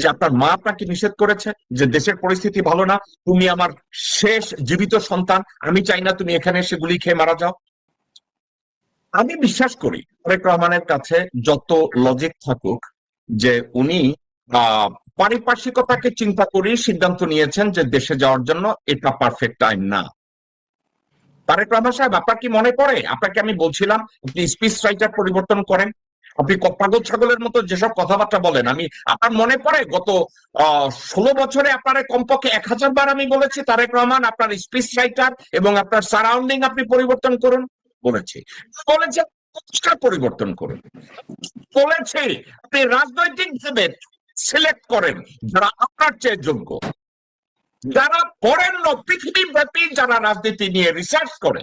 যে আপনার মা আপনাকে নিষেধ করেছে যে দেশের পরিস্থিতি ভালো না, তুমি আমার শেষ জীবিত সন্তান, আমি চাই না তুমি এখানে এসে গুলি খেয়ে মারা যাও। আমি বিশ্বাস করি তারেক রহমানের কাছে যত লজিক থাকুক, যে উনি পারিপার্শ্বিকতাকে চিন্তা করেই সিদ্ধান্ত নিয়েছেন যে দেশে যাওয়ার জন্য এটা পারফেক্ট টাইম না। তারেক রহমান সাহেব, আপনার কি মনে পড়ে? আপনাকে আমি বলছিলাম, আপনি স্পিচ রাইটার পরিবর্তন করেন আপনি পাগল ছাগলের মতো যেসব কথাবার্তা বলেন, আমি, আপনার মনে পড়ে? গত ষোলো বছরে আপনার কমপক্ষে এক হাজার বার আমি বলেছি, তারেক রহমান আপনার স্পিচ রাইটার এবং আপনার সারাউন্ডিং আপনি পরিবর্তন করুন, বলেছি। বলেছে সংস্কার পরিবর্তন করুন। বলেছে, আপনি রাজনৈতিক ভাবে সিলেক্ট করেন, যারা আপনার চেয়ে যোগ্য। যারা বরেণ্য পৃথিবী ব্যাপী যারা রাজনীতি নিয়ে রিসার্চ করে,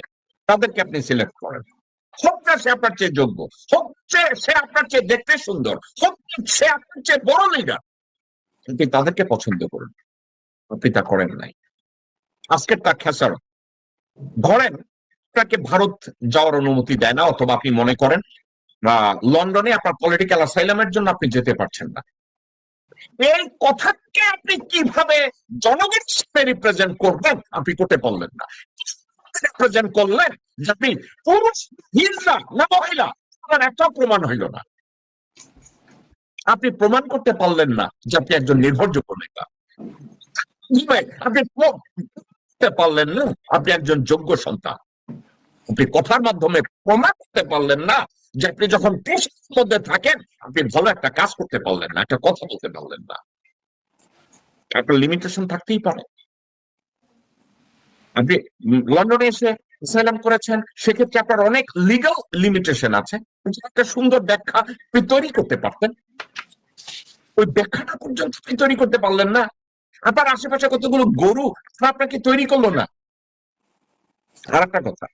তাদেরকে আপনি সিলেক্ট করেন। হোক সে আপনার চেয়ে যোগ্য হোক সে- আপনার চেয়ে দেখতে সুন্দর হোক সে আপনার চেয়ে বড় লিডার আপনি তাদেরকে পছন্দ করুন। আপনি তা করেন নাই। আজকের তা খেসার ধরেন আপনাকে ভারত যাওয়ার অনুমতি দেয় না অথবা আপনি মনে করেন আহ, লন্ডনে আপনার পলিটিক্যাল অ্যাসাইলামের জন্য আপনি যেতে পারছেন না। এই কথাকে আপনি কীভাবে জনগণের রিপ্রেজেন্ট করবেন আপনি করতে পারলেন না। করলেন পুরুষ না মহিলা, আপনার একটাও প্রমাণ হইল না। আপনি প্রমাণ করতে পারলেন না যে আপনি একজন নির্ভরযোগ্য নেতা। আপনি পারলেন না আপনি একজন যোগ্য সন্তান। আপনি কথার মাধ্যমে প্রমাণ করতে পারলেন না যে আপনি যখন দেশের মধ্যে থাকেন, আপনি ভালো একটা কাজ করতে পারলেন না, একটা কথা বলতে পারলেন না। একটা লিমিটেশন থাকতেই পারে। আপনি লন্ডনে এসে অ্যাসাইলাম করেছেন, সেক্ষেত্রে আপনার অনেক লিগাল লিমিটেশন আছে। একটা সুন্দর ব্যাখ্যা আপনি তৈরি করতে পারতেন। ওই ব্যাখ্যাটা পর্যন্ত আপনি তৈরি করতে পারলেন না। আপনার আশেপাশে কতগুলো গরু আপনাকে তৈরি করল না। আর একটা কথা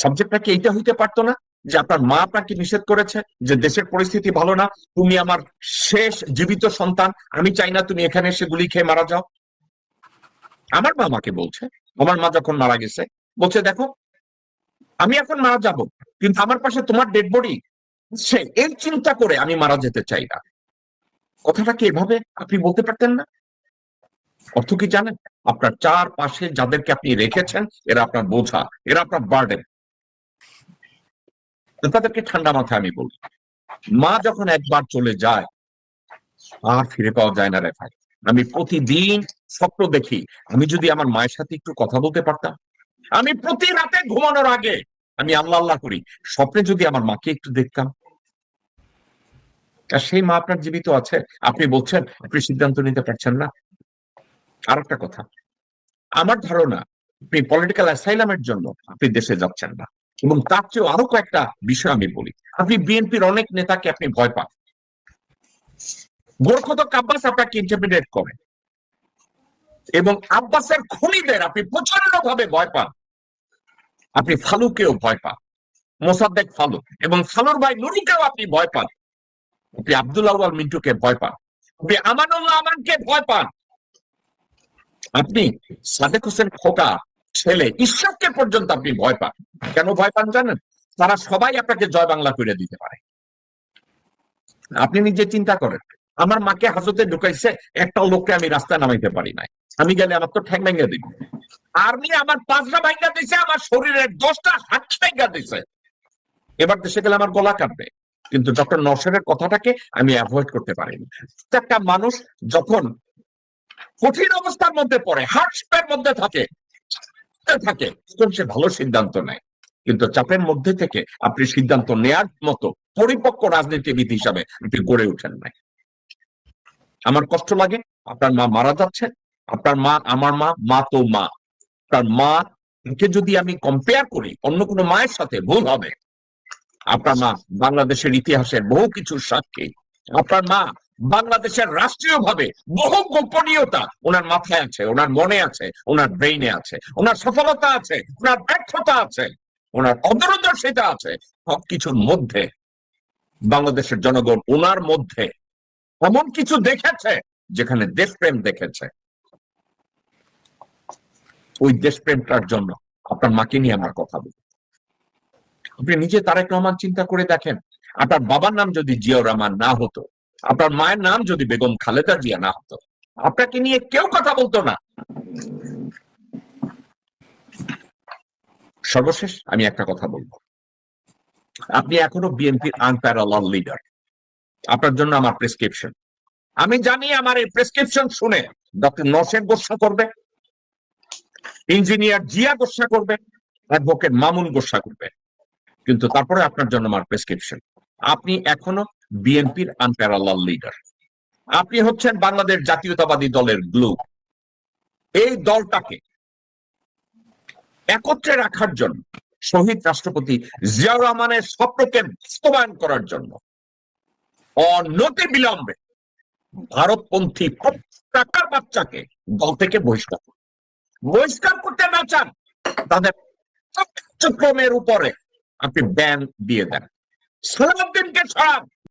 সাবজেক্টটা কি এইটা হইতে পারতো না যে আপনার মা আপনাকে নিষেধ করেছে যে দেশের পরিস্থিতি ভালো না, তুমি আমার শেষ জীবিত সন্তান, আমি চাই না তুমি এখানে এসে গুলি খেয়ে মারা যাও। আমার মা আমাকে বলছে, আমার মা যখন মারা গেছে, বলছে, দেখো, আমি এখন মারা যাব, কিন্তু আমার পাশে তোমার ডেড বডি সে এই চিন্তা করে আমি মারা যেতে চাই না। কথাটা কি এভাবে আপনি বলতে পারতেন না? অর্থ কি জানেন? আপনার চার পাশে যাদেরকে আপনি রেখেছেন, এরা আপনার বোঝা, এরা আপনার বার্ডেন তাদেরকে ঠান্ডা মাথায় আমি বলি, মা যখন একবার চলে যায়, আর ফিরে পাওয়া যায় না রে ভাই। আমি প্রতিদিন স্বপ্ন দেখি, আমি যদি আমার মায়ের সাথে একটু কথা বলতে পারতাম, আমি প্রতি রাতে ঘুমানোর আগে আমি আল্লাহ আল্লাহ করি, স্বপ্নে যদি আমার মাকে একটু দেখতাম। আর সেই মা আপনার জীবিত আছে? আপনি বলছেন, আপনি সিদ্ধান্ত নিতে পারছেন না। আর একটা কথা, আমার ধারণা, আপনি পলিটিক্যাল অ্যাসাইলামের জন্য আপনি দেশে যাচ্ছেন না। এবং তার চেয়েও আরও কয়েকটা বিষয় আমি বলি। আপনি বিএনপির অনেক নেতাকে আপনি ভয় পান। গোরখতক আব্বাস আপনাকে ইন্টারপ্রিটেট করে। এবং আব্বাসের খুনিদের আপনি প্রচণ্ড ভাবে ভয় পান। আপনি ফালুকেও ভয় পান। মোসাদ্দেক ফালুক এবং ফালুর ভাই নুরুকেও আপনি ভয় পান। আপনি আব্দুল আউয়াল মিন্টুকে ভয় পান। আপনি আমানুল্লাহ আমানকে ভয় পান। আপনি সাদেক হোসেন খোকা ছেলে ঈশ্বরকে পর্যন্ত আপনি ভয় পান। কেন ভয় পান জানেন? তারা সবাই আপনাকে জয় বাংলা করে দিতে পারে। আপনি নিজে চিন্তা করেন। আমার মাকে হাজতে ঢুকাইছে, একটা লোককে আমি রাস্তায় নামাইতে পারি নাই। আমি গেলে আমার তো ঠ্যাং ভেঙে দিব। আর্মি আমার পাঁচটা ভাঙ্গা দিছে, আমার শরীরের দশটা হাত ভেঙ্গা দিছে। এবার দেশে গেলে আমার গলা কাটবে কিন্তু ডক্টর নরসেনের কথাটাকে আমি অ্যাভয়েড করতে পারিনি। একটা মানুষ যখন কঠিন অবস্থার মধ্যে পড়ে হার্টস্পের মধ্যে থাকে থাকে, তখন সে ভালো সিদ্ধান্ত নেয়। কিন্তু চাপের মধ্যে থেকে আপনি সিদ্ধান্ত নেয়ার মতো পরিপক্ক রাজনীতিবিদ হিসাবে আপনি গড়ে ওঠেন নাই। আমার কষ্ট লাগে, আপনার মা মারা যাচ্ছে, আপনার মা, আমার মা মা তো মা। আপনার মা কে যদি আমি কম্পেয়ার করি, অন্য কোনো মায়ের সাথে ভুল হবে। আপনার মা বাংলাদেশের ইতিহাসের বহু কিছুর সাক্ষী। আপনার মা বাংলাদেশের রাষ্ট্রীয় ভাবে বহু গোপনীয়তা ওনার মাথায় আছে, ওনার মনে আছে, ওনার ব্রেইনে আছে, ওনার সফলতা আছে, ওনার ব্যর্থতা আছে, ওনার অদূরদর্শিতা আছে। সবকিছুর মধ্যে, বাংলাদেশের জনগণ ওনার মধ্যে এমন কিছু দেখেছে যেখানে দেশপ্রেম দেখেছে? ওই দেশপ্রেমটার জন্য। আপনার মাকে নিয়ে আমার কথা বলি আপনি নিজে তারেক রহমান চিন্তা করে দেখেন। আপনার বাবার নাম যদি জিয়াউর রহমান না হতো, আপনার মায়ের নাম যদি বেগম খালেদা জিয়া না হতো, আপনাকে নিয়ে কেউ কথা বলতো না। সর্বশেষ আমি একটা কথা বলব। আপনি এখনও বিএনপির আনপ্যারালাল লিডার আপনার জন্য আমার প্রেসক্রিপশন আমি জানি আমার এই প্রেসক্রিপশন শুনে ডক্টর নসেন গোসা করবে ইঞ্জিনিয়ার জিয়া গোসা করবে অ্যাডভোকেট মামুন গোসা করবে। কিন্তু তারপরে আপনার জন্য আমার প্রেসক্রিপশন আপনি এখনও বিএনপির আনপ্যারালাল লিডার আপনি হচ্ছেন বাংলাদেশ জাতীয়তাবাদী দলের গ্লু এই দলটাকে একত্রে রাখার জন্য শহীদ রাষ্ট্রপতি জিয়াউর রহমানের স্বপ্নকে বাস্তবায়ন করার জন্য অনতি বিলম্বে ভারতপন্থী টাকার বাচ্চাকে দল থেকে বহিষ্কার। বহিষ্কার করতে না চান, তাদের কার্যক্রমের উপরে আপনি ব্যান দিয়ে দেন সালাউদ্দিনকে সরান